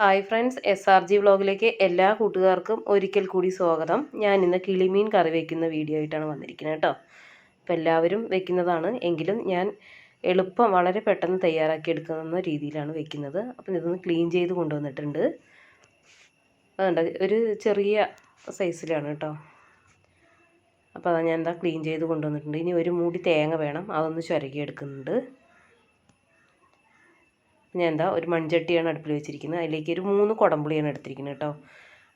Hi friends S R G വ്ളോഗിലേക്ക് എല്ലാ കൂട്ടുകാർക്കും ഒരിക്കൽ കൂടി സ്വാഗതം. ഞാൻ ഇന്ന് കിളിമീൻ കറി വയ്ക്കുന്ന വീഡിയോ ആയിട്ടാണ് വന്നിരിക്കുന്നത് കേട്ടോ. അപ്പോൾ എല്ലാവരും വെക്കുന്നതാണ്. എങ്കിലും ഞാൻ എളുപ്പം വളരെ പെട്ടെന്ന് തയ്യാറാക്കി എടുക്കുന്ന രീതിയിലാണ് വെക്കുന്നത്. അപ്പം ഇതൊന്ന് ക്ലീൻ ചെയ്ത് കൊണ്ടുവന്നിട്ടുണ്ട്. അതുകൊണ്ട് ഒരു ചെറിയ സൈസിലാണ് കേട്ടോ. അപ്പോൾ അതാ ഞാൻ എന്താ ക്ലീൻ ചെയ്ത് കൊണ്ടുവന്നിട്ടുണ്ട്. ഇനി ഒരു മൂടി തേങ്ങ വേണം. അതൊന്ന് ചുരകി എടുക്കുന്നുണ്ട്. ഞാൻ എന്താ ഒരു മൺചട്ടിയാണ് അടുപ്പിൽ വെച്ചിരിക്കുന്നത്. അതിലേക്ക് ഒരു മൂന്ന് കുടംപുളിയാണ് എടുത്തിരിക്കുന്നത് കേട്ടോ.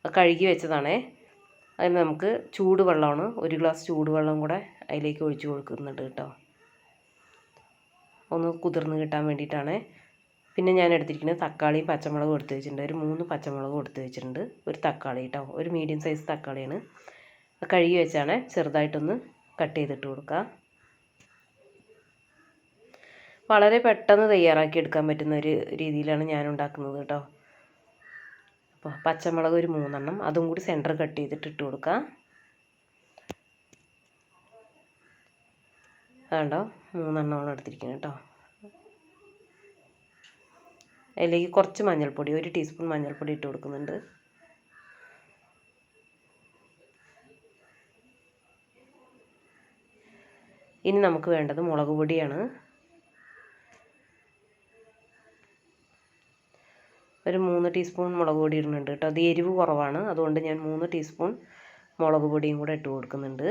അത് കഴുകി വെച്ചതാണേ. അതിന് നമുക്ക് ചൂടുവെള്ളമാണ് ഒരു ഗ്ലാസ് ചൂടുവെള്ളം കൂടെ അതിലേക്ക് ഒഴിച്ച് കൊടുക്കുന്നുണ്ട് കേട്ടോ. ഒന്ന് കുതിർന്ന് കിട്ടാൻ വേണ്ടിയിട്ടാണ്. പിന്നെ ഞാൻ എടുത്തിരിക്കുന്നത് തക്കാളിയും പച്ചമുളകും എടുത്ത് വെച്ചിട്ടുണ്ട്. ഒരു മൂന്ന് പച്ചമുളകും എടുത്ത് വെച്ചിട്ടുണ്ട്. ഒരു തക്കാളി കേട്ടോ. ഒരു മീഡിയം സൈസ് തക്കാളിയാണ്. കഴുകി വെച്ചാണ് ചെറുതായിട്ടൊന്ന് കട്ട് ചെയ്തിട്ട് കൊടുക്കുക. വളരെ പെട്ടെന്ന് തയ്യാറാക്കി എടുക്കാൻ പറ്റുന്ന ഒരു രീതിയിലാണ് ഞാൻ ഉണ്ടാക്കുന്നത് കേട്ടോ. അപ്പോൾ പച്ചമുളക് ഒരു മൂന്നെണ്ണം അതും കൂടി സെന്റർ കട്ട് ചെയ്തിട്ട് ഇട്ട് കൊടുക്കാം. വേണ്ടോ മൂന്നെണ്ണമാണ് എടുത്തിരിക്കുന്നത് കേട്ടോ. അതിലേക്ക് കുറച്ച് മഞ്ഞൾപ്പൊടി ഒരു ടീസ്പൂൺ മഞ്ഞൾപ്പൊടി ഇട്ട് കൊടുക്കുന്നുണ്ട്. ഇനി നമുക്ക് വേണ്ടത് മുളക് പൊടിയാണ് ഒരു മൂന്ന് ടീസ്പൂൺ മുളക് പൊടി ഇടുന്നുണ്ട് കേട്ടോ. അത് എരിവ് കുറവാണ്. അതുകൊണ്ട് ഞാൻ മൂന്ന് ടീസ്പൂൺ മുളക് പൊടിയും കൂടെ ഇട്ട് കൊടുക്കുന്നുണ്ട്.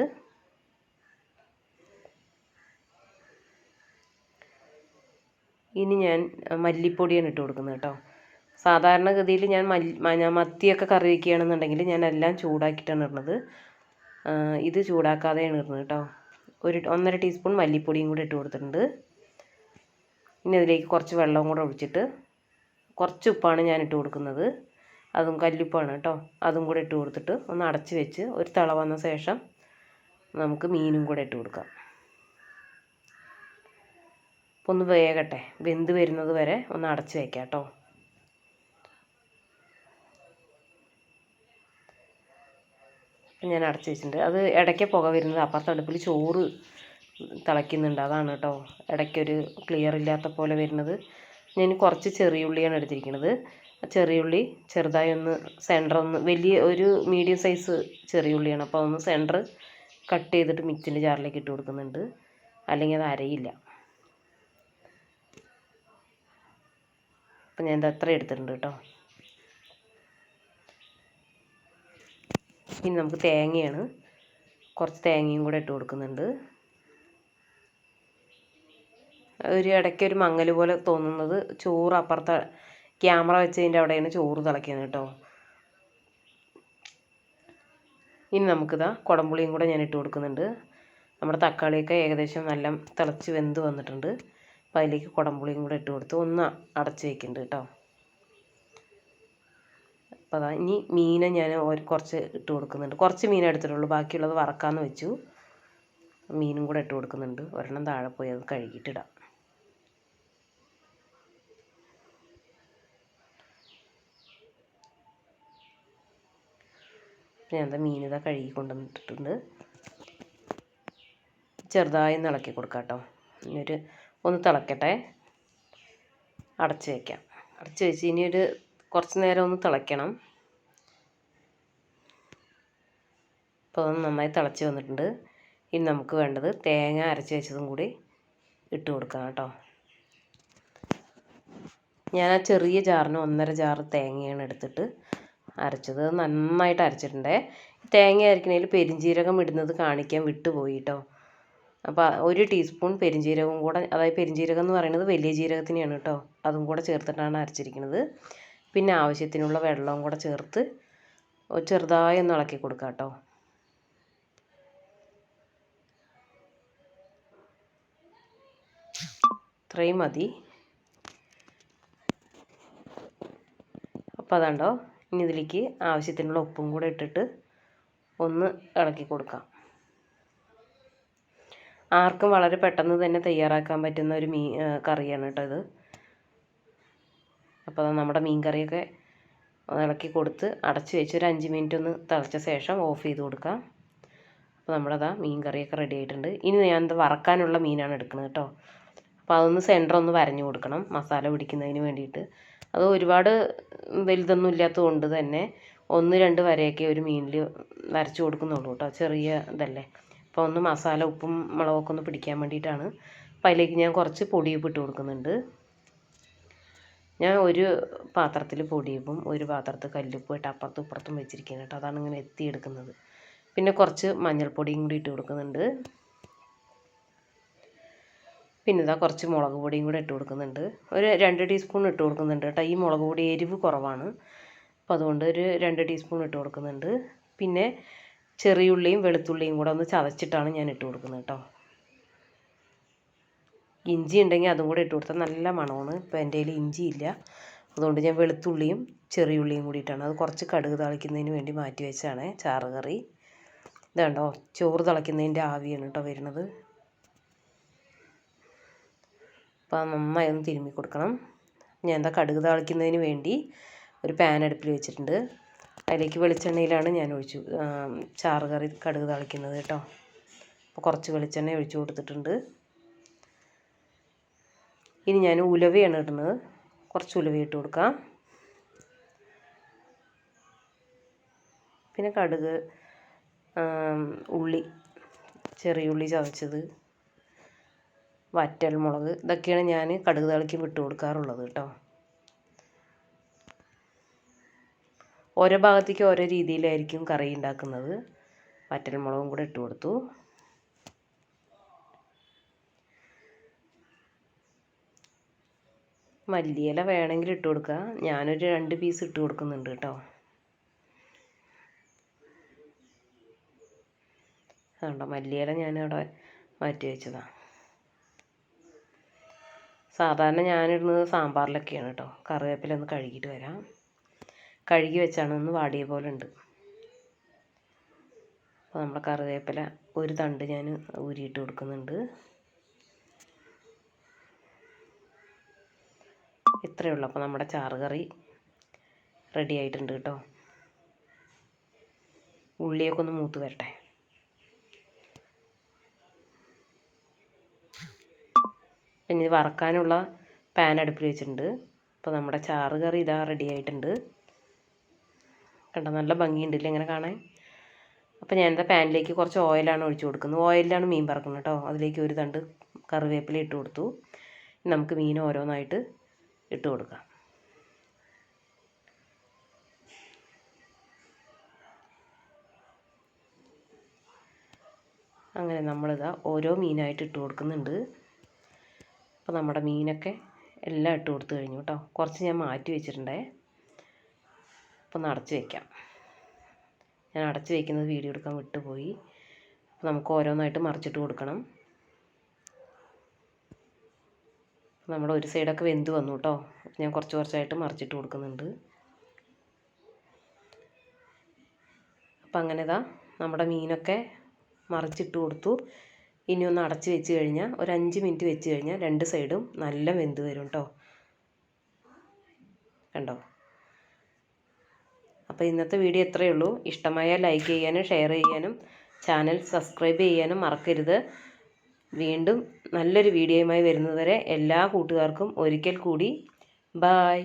ഇനി ഞാൻ മല്ലിപ്പൊടിയാണ് ഇട്ട് കൊടുക്കുന്നത് കേട്ടോ. സാധാരണഗതിയിൽ ഞാൻ മല്ലി മത്തിയൊക്കെ കറി വയ്ക്കുകയാണെന്നുണ്ടെങ്കിൽ ഞാൻ എല്ലാം ചൂടാക്കിയിട്ടാണ് ഇടുന്നത്. ഇത് ചൂടാക്കാതെയാണ് ഇടുന്നത് കേട്ടോ. ഒരു ഒന്നര ടീസ്പൂൺ മല്ലിപ്പൊടിയും കൂടെ ഇട്ട് കൊടുത്തിട്ടുണ്ട്. ഇനി അതിലേക്ക് കുറച്ച് വെള്ളവും കൂടെ ഒഴിച്ചിട്ട് കുറച്ച് ഉപ്പാണ് ഞാൻ ഇട്ട് കൊടുക്കുന്നത്. അതും കല്ലുപ്പാണ് കേട്ടോ. അതും കൂടെ ഇട്ട് കൊടുത്തിട്ട് ഒന്ന് അടച്ച് വെച്ച് ഒരു തിള വന്ന ശേഷം നമുക്ക് മീനും കൂടെ ഇട്ട് കൊടുക്കാം. അപ്പോൾ ഒന്ന് വേകട്ടെ വെന്ത് വരുന്നത് വരെ ഒന്ന് അടച്ച് വയ്ക്കാം കേട്ടോ. ഞാൻ അടച്ച് വെച്ചിട്ടുണ്ട്. അത് ഇടയ്ക്ക് പുക വരുന്നത് അപ്പുറത്തെ അടുപ്പിൽ ചോറ് തിളയ്ക്കുന്നുണ്ട്. അതാണ് കേട്ടോ. ഇടയ്ക്കൊരു ക്ലിയർ ഇല്ലാത്ത പോലെ വരുന്നത്. ഞാൻ കുറച്ച് ചെറിയുള്ളിയാണ് എടുത്തിരിക്കുന്നത്. ചെറിയുള്ളി ചെറുതായി ഒന്ന് സെന്റർ ഒന്ന് വലിയ ഒരു മീഡിയം സൈസ് ചെറിയുള്ളിയാണ് അപ്പോൾ ഒന്ന് സെന്റർ കട്ട് ചെയ്തിട്ട് മിക്സിന്റെ ജാറിലേക്ക് ഇട്ട് കൊടുക്കുന്നുണ്ട്. അല്ലെങ്കിൽ അത് അരയില്ല. അപ്പം ഞാൻ ഇത് അത്ര എടുത്തിട്ടുണ്ട് കേട്ടോ. ഇനി നമുക്ക് തേങ്ങയാണ്. കുറച്ച് തേങ്ങയും കൂടെ ഇട്ട് കൊടുക്കുന്നുണ്ട്. ഒരു ഇടയ്ക്ക് ഒരു മങ്ങൽ പോലെ തോന്നുന്നത് ചോറ് അപ്പുറത്തെ ക്യാമറ വെച്ചതിന്റെ അവിടെയാണ് ചോറ് തിളയ്ക്കുന്നത് കേട്ടോ. ഇനി നമുക്കിതാ കുടംപുളിയും കൂടെ ഞാൻ ഇട്ട് കൊടുക്കുന്നുണ്ട്. നമ്മുടെ തക്കാളിയൊക്കെ ഏകദേശം നല്ല തിളച്ച് വെന്ത് വന്നിട്ടുണ്ട്. അപ്പോൾ അതിലേക്ക് കുടംപുളിയും കൂടെ ഇട്ട് കൊടുത്ത് ഒന്ന് അടച്ച് വയ്ക്കുന്നുണ്ട് കേട്ടോ. അപ്പോൾ അതാ ഇനി മീനെ ഞാൻ കുറച്ച് ഇട്ട് കൊടുക്കുന്നുണ്ട്. കുറച്ച് മീൻ എടുത്തിട്ടുള്ളൂ. ബാക്കിയുള്ളത് വറക്കാമെന്ന് വെച്ചു. മീനും കൂടെ ഇട്ട് കൊടുക്കുന്നുണ്ട്. ഒരെണ്ണം താഴെ പോയി അത് കഴുകിയിട്ടിടാം ഞാൻ എന്താ മീൻ ഇതാ കഴുകി കൊണ്ടുവന്നിട്ടുണ്ട് ചെറുതായി ഒന്ന് ഇളക്കി കൊടുക്കാം കേട്ടോ ഇനിയൊരു ഒന്ന് തിളക്കട്ടെ. അടച്ച് വയ്ക്കാം അടച്ച് വെച്ച് ഇനി ഒരു കുറച്ച് നേരം ഒന്ന് തിളയ്ക്കണം. ഇപ്പോൾ നന്നായി തിളച്ച് വന്നിട്ടുണ്ട്. ഇനി നമുക്ക് വേണ്ടത് തേങ്ങ അരച്ച് വെച്ചതും കൂടി ഇട്ട് കൊടുക്കണം കേട്ടോ. ഞാൻ ആ ചെറിയ ജാറിന് ഒന്നര ജാറ് തേങ്ങയാണ് എടുത്തിട്ട് അരച്ചത് നന്നായിട്ട് അരച്ചിട്ടുണ്ടേ. തേങ്ങ അരക്കണേൽ പെരിഞ്ജീരകം ഇടുന്നത് കാണിക്കാൻ വിട്ടുപോയി കേട്ടോ അപ്പോൾ ഒരു ടീസ്പൂൺ പെരിഞ്ജീരകവും കൂടെ അതായത് പെരിഞ്ജീരകം എന്ന് പറയുന്നത് വലിയ ജീരകത്തിനെയാണ് കേട്ടോ. അതും കൂടെ ചേർത്തിട്ടാണ് അരച്ചിരിക്കുന്നത്. പിന്നെ ആവശ്യത്തിനുള്ള വെള്ളവും കൂടെ ചേർത്ത് ചെറുതായി ഒന്ന് ഇളക്കി കൊടുക്കുക കേട്ടോ. ഇത്രയും മതി. അപ്പോൾ അതാണ്ടോ ഇനി ഇതിലേക്ക് ആവശ്യത്തിനുള്ള ഉപ്പും കൂടെ ഇട്ടിട്ട് ഒന്ന് ഇളക്കി കൊടുക്കാം. ആർക്കും വളരെ പെട്ടെന്ന് തന്നെ തയ്യാറാക്കാൻ പറ്റുന്ന ഒരു മീൻ കറിയാണ് കേട്ടോ ഇത്. അപ്പോൾ നമ്മുടെ മീൻ കറിയൊക്കെ ഇളക്കി കൊടുത്ത് അടച്ച് വെച്ച് ഒരു അഞ്ച് മിനിറ്റ് ഒന്ന് തിളച്ച ശേഷം ഓഫ് ചെയ്ത് കൊടുക്കാം. അപ്പോൾ നമ്മുടെ അതാ മീൻ കറിയൊക്കെ റെഡി ആയിട്ടുണ്ട്. ഇനി ഞാൻ ഇത് വറക്കാനുള്ള മീനാണ് എടുക്കുന്നത് കേട്ടോ. അപ്പോൾ അതൊന്ന് സെന്റർ ഒന്ന് വരഞ്ഞു കൊടുക്കണം മസാല പിടിക്കുന്നതിന് വേണ്ടിയിട്ട്. അത് ഒരുപാട് വലുതൊന്നും ഇല്ലാത്തത് കൊണ്ട് തന്നെ ഒന്ന് രണ്ട് വരയൊക്കെ ഒരു മീനിൽ വരച്ചു കൊടുക്കുന്നുള്ളൂ കേട്ടോ ചെറിയ ഇതല്ലേ. അപ്പോൾ ഒന്ന് മസാല ഉപ്പും മുളകൊക്കെ ഒന്ന് പിടിക്കാൻ വേണ്ടിയിട്ടാണ്. അപ്പോൾ അതിലേക്ക് ഞാൻ കുറച്ച് പൊടിയപ്പ് ഇട്ട് കൊടുക്കുന്നുണ്ട്. ഞാൻ ഒരു പാത്രത്തിൽ പൊടിയുപ്പും ഒരു പാത്രത്തിൽ കല്ലുപ്പും ഇട്ട് അപ്പുറത്തും ഇപ്പുറത്തും വെച്ചിരിക്കുന്നത് കേട്ടോ. അതാണ് ഇങ്ങനെ എത്തിയെടുക്കുന്നത്. പിന്നെ കുറച്ച് മഞ്ഞൾപ്പൊടിയും കൂടി ഇട്ട് കൊടുക്കുന്നുണ്ട്. പിന്നെ ഇതാ കുറച്ച് മുളക് പൊടിയും കൂടെ ഇട്ട് കൊടുക്കുന്നുണ്ട്. ഒരു രണ്ട് ടീസ്പൂൺ ഇട്ട് കൊടുക്കുന്നുണ്ട് കേട്ടോ. ഈ മുളക് പൊടി എരിവ് കുറവാണ്. അപ്പോൾ അതുകൊണ്ട് ഒരു രണ്ട് ടീസ്പൂൺ ഇട്ട് കൊടുക്കുന്നുണ്ട്. പിന്നെ ചെറിയുള്ളിയും വെളുത്തുള്ളിയും കൂടെ ഒന്ന് ചതച്ചിട്ടാണ് ഞാൻ ഇട്ട് കൊടുക്കുന്നത് കേട്ടോ. ഇഞ്ചി ഉണ്ടെങ്കിൽ അതും കൂടെ ഇട്ട് കൊടുത്താൽ നല്ല മണമാണ്. ഇപ്പോൾ എന്റെ കയ്യിൽ ഇഞ്ചി ഇല്ല. അതുകൊണ്ട് ഞാൻ വെളുത്തുള്ളിയും ചെറിയുള്ളിയും കൂടിയിട്ടാണ്. അത് കുറച്ച് കടുക് തളിക്കുന്നതിന് വേണ്ടി മാറ്റി വെച്ചാണ് ചാറ് കറി. ഇതുണ്ടോ ചോറ് തിളയ്ക്കുന്നതിന്റെ ആവിയാണ് കേട്ടോ വരുന്നത്. അപ്പോൾ നന്നായി ഒന്ന് തിരുമ്മി കൊടുക്കണം. ഞാൻ എന്താ കടുക് താളിക്കുന്നതിന് വേണ്ടി ഒരു പാൻ അടുപ്പിൽ വെച്ചിട്ടുണ്ട്. അതിലേക്ക് വെളിച്ചെണ്ണയിലാണ് ഞാൻ ഒഴിച്ചു ചാറ് കറി കടുക് താളിക്കുന്നത് കേട്ടോ. അപ്പോൾ കുറച്ച് വെളിച്ചെണ്ണ ഒഴിച്ചു കൊടുത്തിട്ടുണ്ട്. ഇനി ഞാൻ ഉലവയാണ് ഇടുന്നത്. കുറച്ച് ഉലവ ഇട്ട് കൊടുക്കാം. പിന്നെ കടുക് ഉള്ളി ചെറിയ ഉള്ളി ചതച്ചത്. വറ്റൽ മുളക് ഇതൊക്കെയാണ് ഞാൻ കടുക് താളിക്ക് വിട്ട് കൊടുക്കാറുള്ളത് കേട്ടോ. ഓരോ ഭാഗത്തേക്ക് ഓരോ രീതിയിലായിരിക്കും കറി ഉണ്ടാക്കുന്നത്. വറ്റൽ മുളകും കൂടെ ഇട്ട് കൊടുത്തു. മല്ലിയില വേണമെങ്കിൽ ഇട്ട് കൊടുക്കുക ഞാനൊരു രണ്ട് പീസ് ഇട്ട് കൊടുക്കുന്നുണ്ട് കേട്ടോ. കണ്ടോ മല്ലിയില ഞാനവിടെ മാറ്റി വെച്ചതാണ് സാധാരണ ഞാനിടുന്നത് സാമ്പാറിലൊക്കെയാണ് കേട്ടോ. കറിവേപ്പില ഒന്ന് കഴുകിയിട്ട് വരാം. കഴുകി വെച്ചാണ് ഒന്ന് വാടിയ പോലെ ഉണ്ട്. അപ്പോൾ നമ്മുടെ കറിവേപ്പില ഒരു തണ്ട് ഞാൻ ഊരിയിട്ട് കൊടുക്കുന്നുണ്ട്. ഇത്രയേ ഉള്ളൂ. അപ്പോൾ നമ്മുടെ ചാറ് കറി റെഡി ആയിട്ടുണ്ട് കേട്ടോ. ഉള്ളിയൊക്കെ ഒന്ന് മൂത്ത് വരട്ടെ. പിന്നെ ഇത് വറക്കാനുള്ള പാൻ അടുപ്പിൽ വെച്ചിട്ടുണ്ട്. അപ്പോൾ നമ്മുടെ ചാറ് കറി ഇതാ റെഡി ആയിട്ടുണ്ട്. കണ്ടോ നല്ല ഭംഗിയുണ്ട് ഇല്ലേ ഇങ്ങനെ കാണാൻ? അപ്പോൾ ഞാൻ എന്താ പാനിലേക്ക് കുറച്ച് ഓയിലാണ് ഒഴിച്ചു കൊടുക്കുന്നത്. ഓയിലാണ് മീൻ പറക്കുന്നത് കേട്ടോ. അതിലേക്ക് ഒരു തണ്ട് കറിവേപ്പില ഇട്ട് കൊടുത്തു. നമുക്ക് മീൻ ഓരോന്നായിട്ട് ഇട്ട് കൊടുക്കാം. അങ്ങനെ നമ്മളിതാ ഓരോ മീനായിട്ട് ഇട്ട് കൊടുക്കുന്നുണ്ട്. അപ്പോൾ നമ്മുടെ മീനൊക്കെ എല്ലാം ഇട്ട് കൊടുത്തു കഴിഞ്ഞു കേട്ടോ. കുറച്ച് ഞാൻ മാറ്റി വെച്ചിട്ടുണ്ടേ. അപ്പോൾ ഒന്ന് അടച്ച് വയ്ക്കാം ഞാൻ അടച്ച് വയ്ക്കുന്നത് വീഡിയോ എടുക്കാൻ വിട്ടുപോയി. അപ്പോൾ നമുക്ക് ഓരോന്നായിട്ട് മറിച്ചിട്ട് കൊടുക്കണം. നമ്മുടെ ഒരു സൈഡൊക്കെ വെന്ത് വന്നു കേട്ടോ. ഞാൻ കുറച്ച് കുറച്ചായിട്ട് മറിച്ചിട്ട് കൊടുക്കുന്നുണ്ട്. അപ്പം അങ്ങനെ ഇതാ നമ്മുടെ മീനൊക്കെ മറിച്ചിട്ട് കൊടുത്തു. ഇനി ഒന്ന് അടച്ച് വെച്ച് കഴിഞ്ഞാൽ ഒരു അഞ്ച് മിനിറ്റ് വെച്ച് കഴിഞ്ഞാൽ രണ്ട് സൈഡും നല്ല വെന്ത് വരും കേട്ടോ കണ്ടോ? അപ്പോൾ ഇന്നത്തെ വീഡിയോ ഇത്രയേ ഉള്ളൂ. ഇഷ്ടമായാൽ ലൈക്ക് ചെയ്യാനും ഷെയർ ചെയ്യാനും ചാനൽ സബ്സ്ക്രൈബ് ചെയ്യാനും മറക്കരുത്. വീണ്ടും നല്ലൊരു വീഡിയോയുമായി വരുന്നതുവരെ എല്ലാ കൂട്ടുകാർക്കും ഒരിക്കൽ കൂടി ബായ്